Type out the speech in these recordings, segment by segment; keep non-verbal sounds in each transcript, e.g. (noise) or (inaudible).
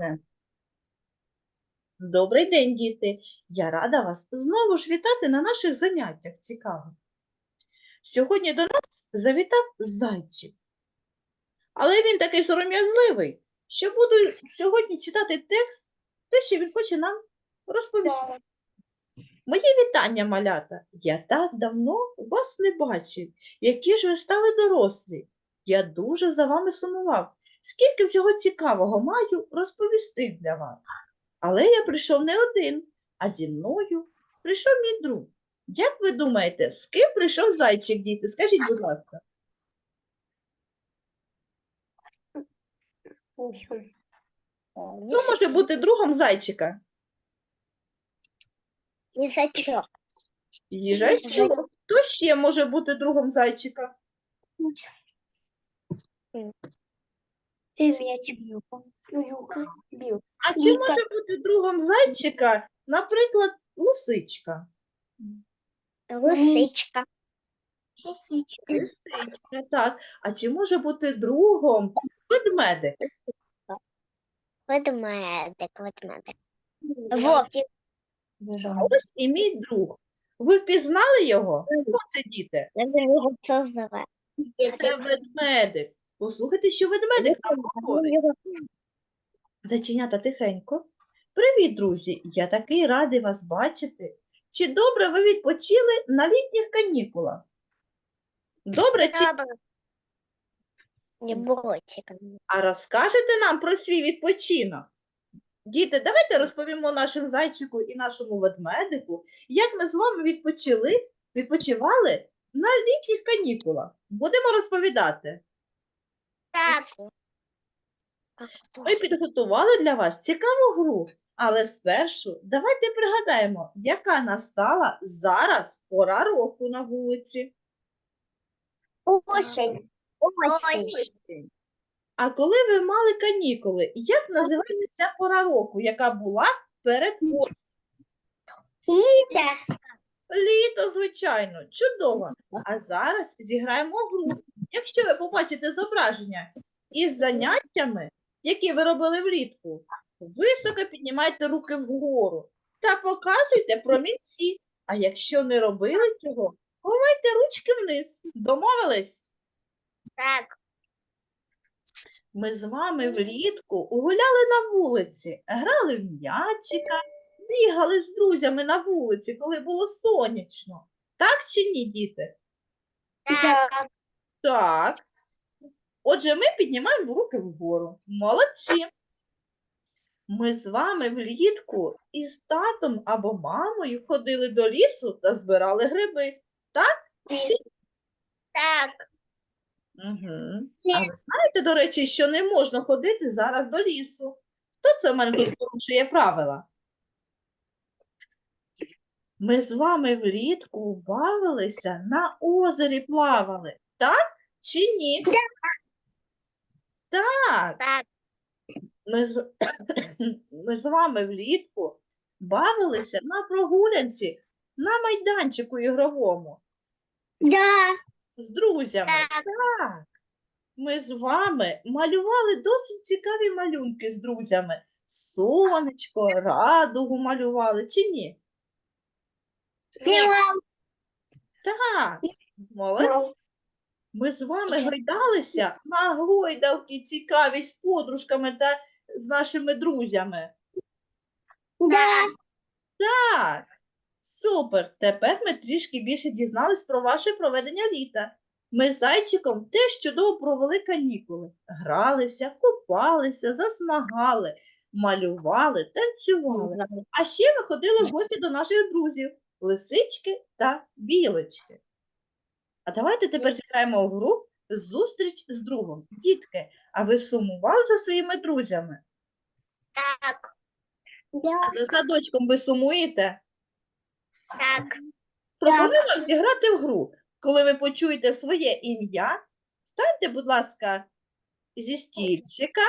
Прекрасне. Добрий день, діти! Я рада вас знову ж вітати на наших заняттях цікавих. Сьогодні до нас завітав зайчик. Але він такий сором'язливий, що буду сьогодні читати текст, те, що він хоче нам розповісти. Мої вітання, малята. Я так давно вас не бачив. Які ж ви стали дорослі? Я дуже за вами сумував. Скільки всього цікавого маю розповісти для вас. Але я прийшов не один, а зі мною прийшов мій друг. Як ви думаєте, з ким прийшов зайчик, діти? Скажіть, будь ласка. Хто може бути другом зайчика? Їжачок. Їжачок. Хто ще може бути другом зайчика? Б'ю. Юка. А чи Ніка. може бути другом зайчика, наприклад, лисичка? Лисичка. Лисичка. Лисичка, так. А чи може бути другом ведмедик? Ведмедик, ведмедик. Вовк. А ось і мій друг. Ви впізнали його? Хто це діти? його це зве. Це ведмедик. Послухайте, що ведмедик нам говорить. Заченята тихенько. Привіт, друзі! Я такий радий вас бачити. Чи добре ви відпочили на літніх канікулах? Добре, чи Не а розкажете нам про свій відпочинок? Діти, давайте розповімо нашому зайчику і нашому ведмедику, як ми з вами відпочили, відпочивали на літніх канікулах. Будемо розповідати. Так. Ми підготували для вас цікаву гру, але спершу давайте пригадаємо, яка настала зараз пора року на вулиці. Осінь. А коли ви мали канікули, як називається ця пора року, яка була перед осінню? Літа. Літо, звичайно, чудово. А зараз зіграємо гру. Якщо ви побачите зображення із заняттями, які ви робили влітку, високо піднімайте руки вгору та показуйте промінці. А якщо не робили цього, ховайте ручки вниз. Домовились? Так. Ми з вами влітку гуляли на вулиці, грали в м'ячика, бігали з друзями на вулиці, коли було сонячно. Так чи ні, діти? Так. Так. Отже, ми піднімаємо руки вгору. Молодці. Ми з вами влітку із татом або мамою ходили до лісу та збирали гриби. Так. Угу. А ви знаєте, до речі, що не можна ходити зараз до лісу? Хто це в мене тут порушує правила? Ми з вами влітку бавилися на озері плавали, так чи ні? Так. Так. Ми з... (coughs) Ми з вами влітку бавилися на прогулянці на майданчику ігровому Да. з друзями. Так. Так. Ми з вами малювали досить цікаві малюнки з друзями. Сонечко, радугу малювали, чи ні? Так, молодці. Ми з вами гойдалися на гойдалки цікаві з подружками та з нашими друзями. Да. Так, супер. Тепер ми трішки більше дізнались про ваше проведення літа. Ми з зайчиком теж чудово провели канікули. Гралися, купалися, засмагали, малювали, танцювали. А ще ми ходили в гості до наших друзів лисички та білочки. А давайте тепер зіграємо в гру зустріч з другом. Дітки, а ви сумували за своїми друзями? Так. А за садочком ви сумуєте? Так. Пропоную вам зіграти в гру. Коли ви почуєте своє ім'я, станьте, будь ласка, зі стільчика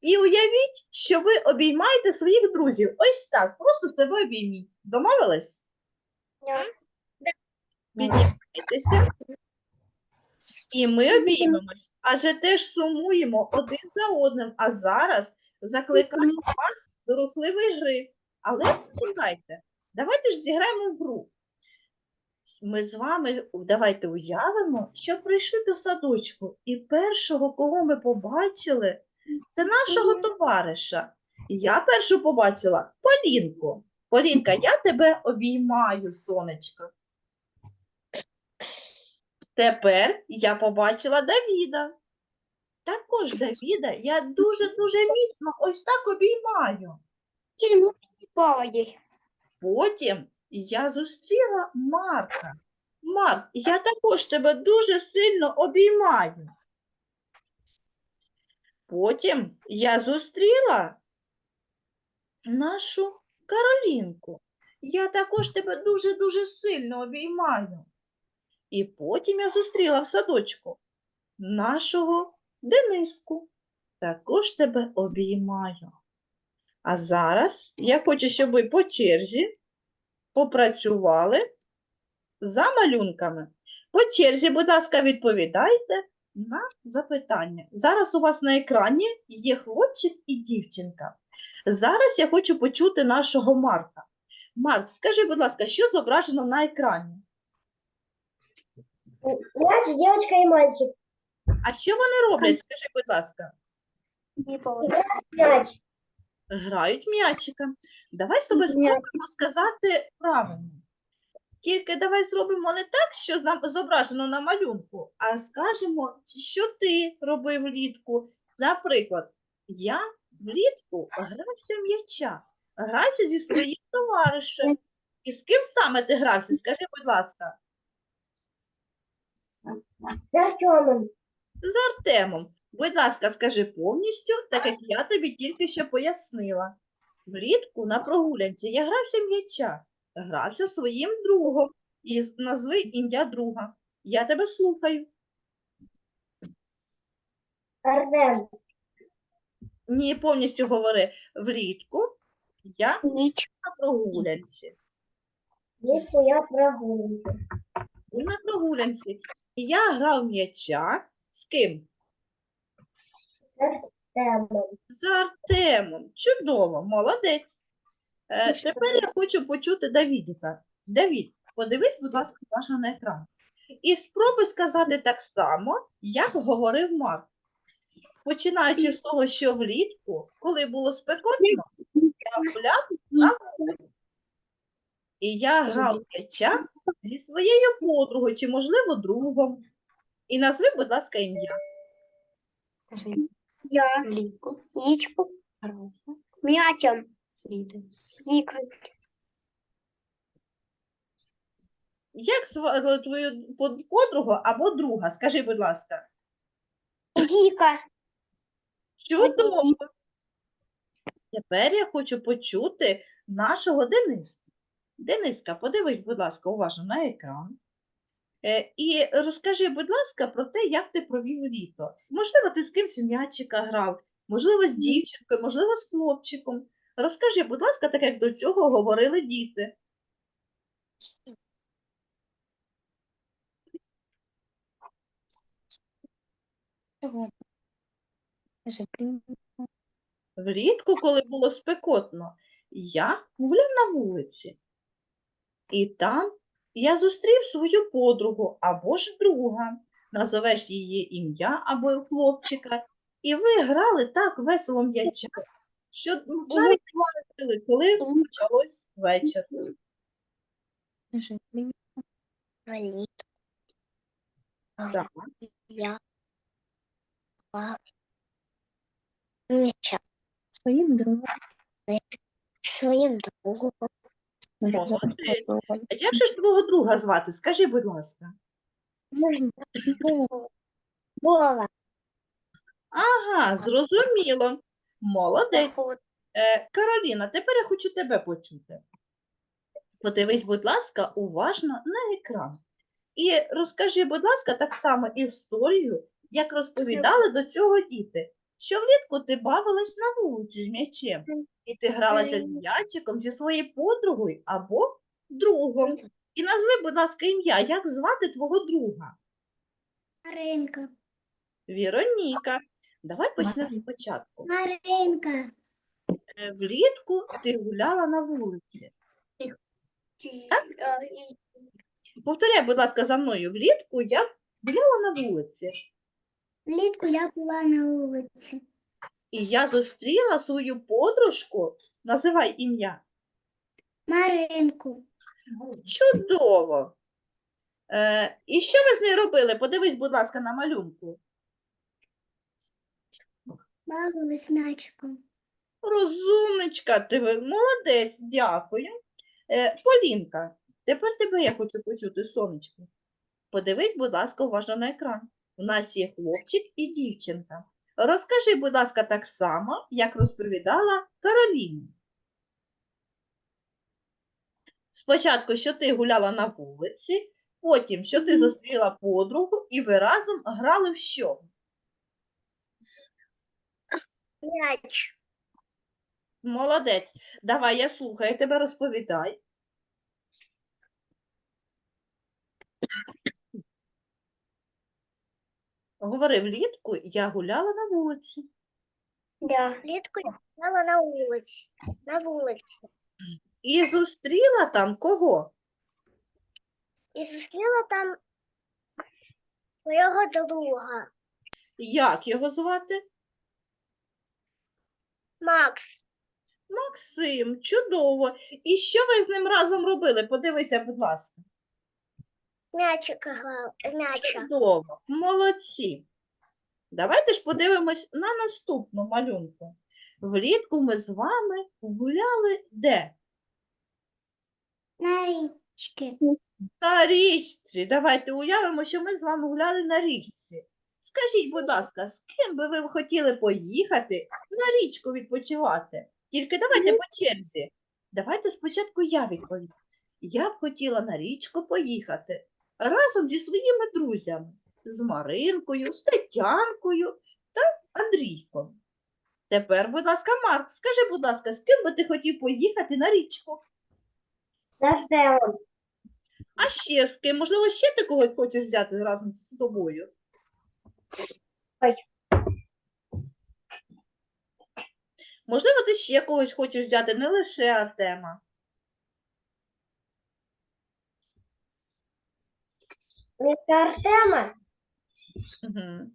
і уявіть, що ви обіймаєте своїх друзів. Ось так, просто себе обійміть. Домовились? Піднімайтеся. І ми обіймемось, адже теж сумуємо один за одним. А зараз закликаю вас до рухливої гри. Але чекайте, давайте ж зіграємо в гру. Ми з вами давайте уявимо, що прийшли до садочку, і першого, кого ми побачили, це нашого товариша. Я першу побачила Полінку. Полінка, я тебе обіймаю, сонечко. Тепер я побачила Давіда. Також Давіда я дуже-дуже міцно ось так обіймаю. Потім я зустріла Марка. Марк, я також тебе дуже сильно обіймаю. Потім я зустріла нашу Каролінку. Я також тебе дуже-дуже сильно обіймаю. І потім я зустріла в садочку нашого Дениску. Також тебе обіймаю. А зараз я хочу, щоб ви по черзі попрацювали за малюнками. По черзі, будь ласка, відповідайте на запитання. Зараз у вас на екрані є хлопчик і дівчинка. Зараз я хочу почути нашого Марка. Марк, скажи, будь ласка, що зображено на екрані? Мяч, девочка и мальчик. А що вони роблять? Скажи, будь ласка. Мяч. Грають м'ячика. Давай з тобою спробуємо сказати правильно. Тільки давай зробимо не так, що нам зображено на малюнку, а скажемо, що ти робив влітку. Наприклад, я влітку грався в м'яча, грався зі своїм товаришем. І з ким саме ти грався? Скажи, будь ласка, Артемом. з Артемом. Будь ласка, скажи повністю, так як я тобі тільки що пояснила. Влітку на прогулянці я грався м'яча, грався своїм другом. І назви ім'я друга. Я тебе слухаю. Артем. Ні, повністю говори. Влітку я на прогулянці. Влітку я прогулююся. І на прогулянці. І я грав м'яча з ким? З Артемом. З Артемом. Чудово, молодець. Е, тепер я хочу почути Давідіка. Давід, подивись, будь ласка, уважно на екран. І спробуй сказати так само, як говорив Марк. Починаючи з того, що влітку, коли було спекотно, я гуляв на вулиці. І я грав в м'яча зі своєю подругою, чи, можливо, другом. І назви, будь ласка, ім'я. Кажи Я. влітку, Яичку. грався, Мячом. світи. Віка. Як звали твою под- подругу або друга? Скажи, будь ласка. Віка. Чудово. Тепер я хочу почути нашого Дениска. Дениска, подивись, будь ласка, уважно на екран. Е, І розкажи, будь ласка, про те, як ти провів літо. Можливо, ти з кимсь у м'ячика грав, можливо, з дівчинкою, можливо, з хлопчиком. Розкажи, будь ласка, так як до цього говорили діти. Влітку, коли було спекотно, я гуляв на вулиці. І там я зустрів свою подругу або ж друга, назовеш її ім'я або хлопчика, і ви грали так весело м'яча, що навіть бачили, коли почалось вечір. мені Валіт. Так. Я. Мяча. своїм другом. Своїм другом. Молодець. А як же ж твого друга звати? Скажи, будь ласка. Можна. Вова. Ага, зрозуміло. Молодець. Е, Кароліна, тепер я хочу тебе почути. Подивись, будь ласка, уважно на екран. І розкажи, будь ласка, так само історію, як розповідали до цього діти, що влітку ти бавилась на вулиці з м'ячем, і ти гралася з м'ячиком зі своєю подругою або другом. І назви, будь ласка, ім'я, як звати твого друга? Маринка. Віроніка. Давай почнемо спочатку. Маринка. Е, Влітку ти гуляла на вулиці. Повторяй, будь ласка, за мною. Влітку я гуляла на вулиці. Влітку я була на вулиці. І я зустріла свою подружку. Називай ім'я. Маринку. Чудово. Е, і що ви з нею робили? Подивись, будь ласка, на малюнку. Бавились м'ячиком. Розумничка, ти ви- молодець, дякую. Е, Полінка, тепер тебе я хочу почути, сонечко. Подивись, будь ласка, уважно на екран. У нас є хлопчик і дівчинка. Розкажи, будь ласка, так само, як розповідала Кароліні. Спочатку, що ти гуляла на вулиці, потім, що ти зустріла подругу, і ви разом грали в що? М'яч. Молодець. Давай, я слухаю тебе, розповідай. Говори влітку, я гуляла на вулиці. Да. Влітку я гуляла на вулиці. На вулиці. І зустріла там кого? І зустріла там свого друга. Як його звати? Макс. Максим, чудово. І що ви з ним разом робили? Подивися, будь ласка. М'ячик грав. М'яча. Чудово, молодці. Давайте ж подивимось на наступну малюнку. Влітку ми з вами гуляли де? На річки. На річці. Давайте уявимо, що ми з вами гуляли на річці. Скажіть, будь ласка, з ким би ви хотіли поїхати на річку відпочивати? Тільки давайте по черзі. Давайте спочатку я відповім. Я б хотіла на річку поїхати разом зі своїми друзями, з Маринкою, з Тетянкою та Андрійком. Тепер, будь ласка, Марк, скажи, будь ласка, з ким би ти хотів поїхати на річку? Дождем. А ще з ким? Можливо, ще ти когось хочеш взяти разом з тобою? Ой. Можливо, ти ще когось хочеш взяти, не лише Артема. Місто Артема. Угу.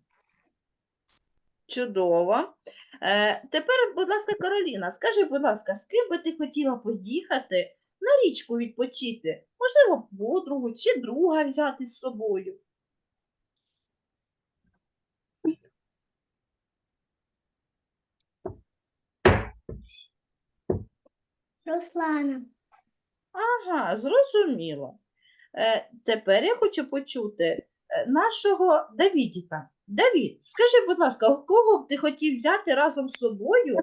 Чудово. Е, тепер, будь ласка, Кароліна, скажи, будь ласка, з ким би ти хотіла поїхати на річку відпочити? Можливо, подругу чи друга взяти з собою? Руслана. Ага, зрозуміло. Е, тепер я хочу почути е, нашого Давідіка. Давід, скажи, будь ласка, кого б ти хотів взяти разом з собою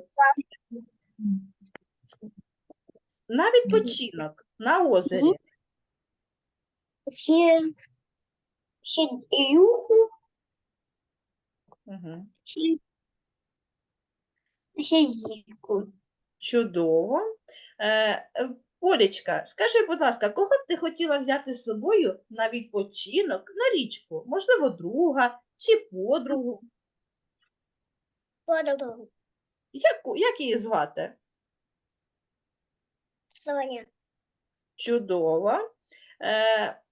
на відпочинок на озері? Ще, ще Юху. Угу. Ще, ще. Чудово. Е, Олечка, скажи, будь ласка, кого б ти хотіла взяти з собою на відпочинок на річку? Можливо, друга чи подругу? Подругу. Яку, як її звати? Соня. Чудово. Е,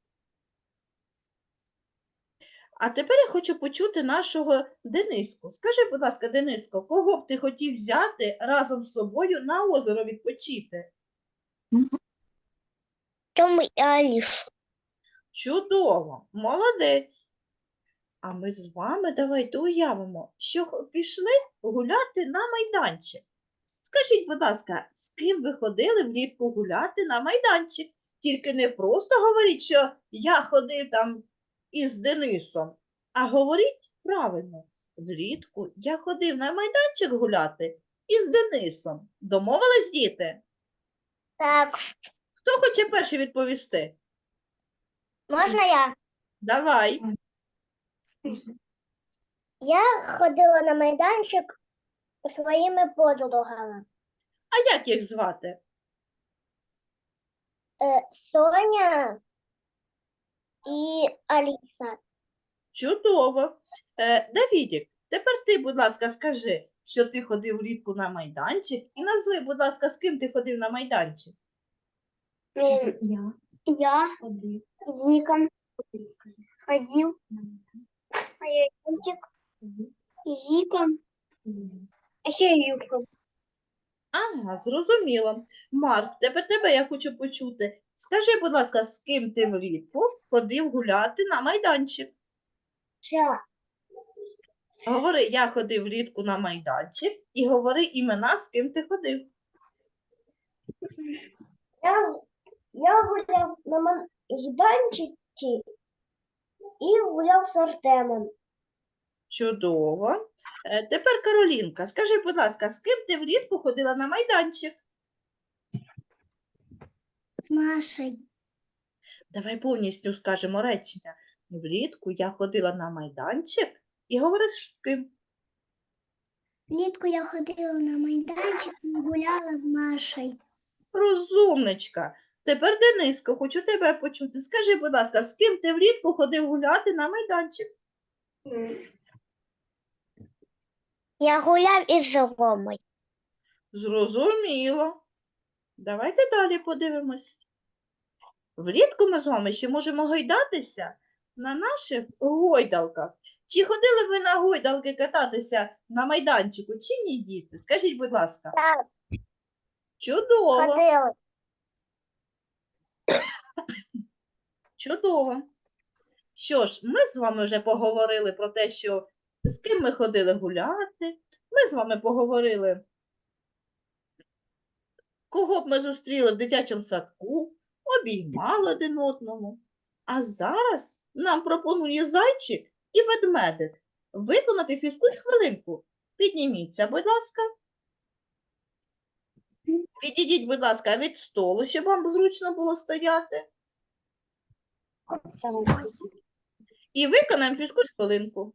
а тепер я хочу почути нашого Дениску. Скажи, будь ласка, Дениско, кого б ти хотів взяти разом з собою на озеро відпочити? Тьому і Алішу. Чудово, молодець. А ми з вами давайте уявимо, що пішли гуляти на майданчик. Скажіть, будь ласка, з ким ви ходили влітку гуляти на майданчик? Тільки не просто говоріть, що я ходив там із Денисом, а говоріть правильно. Влітку я ходив на майданчик гуляти із Денисом. Домовились, діти? Так, Хто хоче перший відповісти? можна я? Давай. Я ходила на майданчик своїми подругами. А як їх звати? Е, Соня і Аліса. Чудово. Е, Давідік, Тепер ти, будь ласка, скажи, що ти ходив влітку на майданчик, і назви, будь ласка, з ким ти ходив на майданчик. Я Я ходив. Зиком ходил, а я. Зиком, а ще Юрком. Ага, зрозуміло. Марк, тепер тебе я хочу почути. Скажи, будь ласка, з ким ти влітку ходив гуляти на майданчик? Я. Говори, я ходив влітку на майданчик, і говори імена, з ким ти ходив. Я, я гуляв на майданчику і гуляв з Артемом. Чудово. Е, Тепер Каролінка, скажи, будь ласка, з ким ти влітку ходила на майданчик? З Машею. Давай повністю скажемо речення. Влітку я ходила на майданчик і говориш з ким? Влітку я ходила на майданчик і гуляла з Машею. Розумничка. Тепер, Дениско, хочу тебе почути. Скажи, будь ласка, з ким ти влітку ходив гуляти на майданчик? Я гуляв із Ромою. Зрозуміло. Давайте далі подивимось. Влітку ми з вами ще можемо гойдатися на наших гойдалках. Чи ходили ви на гойдалки кататися на майданчику, чи ні, діти? Скажіть, будь ласка. Так, Чудово, ходила. чудово. Що ж, ми з вами вже поговорили про те, що з ким ми ходили гуляти. Ми з вами поговорили, кого б ми зустріли в дитячому садку, обіймали один одному. А зараз нам пропонує зайчик і ведмедик виконати фізкульт хвилинку. Підніміться, будь ласка. Підійдіть, будь ласка, від столу, щоб вам зручно було стояти. І виконаємо фізкульт хвилинку.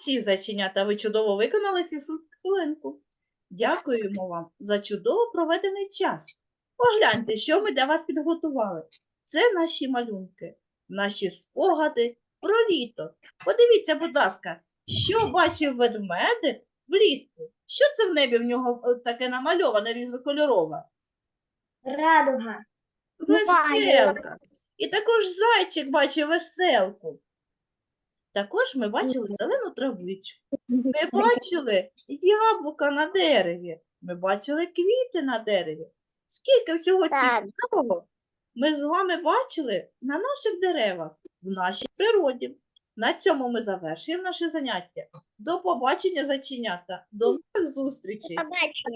Молодці, зайченята, ви чудово виконали фізкульт хвилинку. Дякуємо вам за чудово проведений час. Погляньте, що ми для вас підготували. Це наші малюнки, наші спогади про літо. Подивіться, будь ласка, що бачив ведмедик влітку? Що це в небі в нього е, таке намальоване різнокольорове? Радуга. Веселка. І також зайчик бачив веселку. Також ми бачили зелену травичку. Ми бачили яблука на дереві. Ми бачили квіти на дереві. Скільки всього цікавого ми з вами бачили на наших деревах, в нашій природі. На цьому ми завершуємо наше заняття. До побачення, зайченята. До нових зустрічей.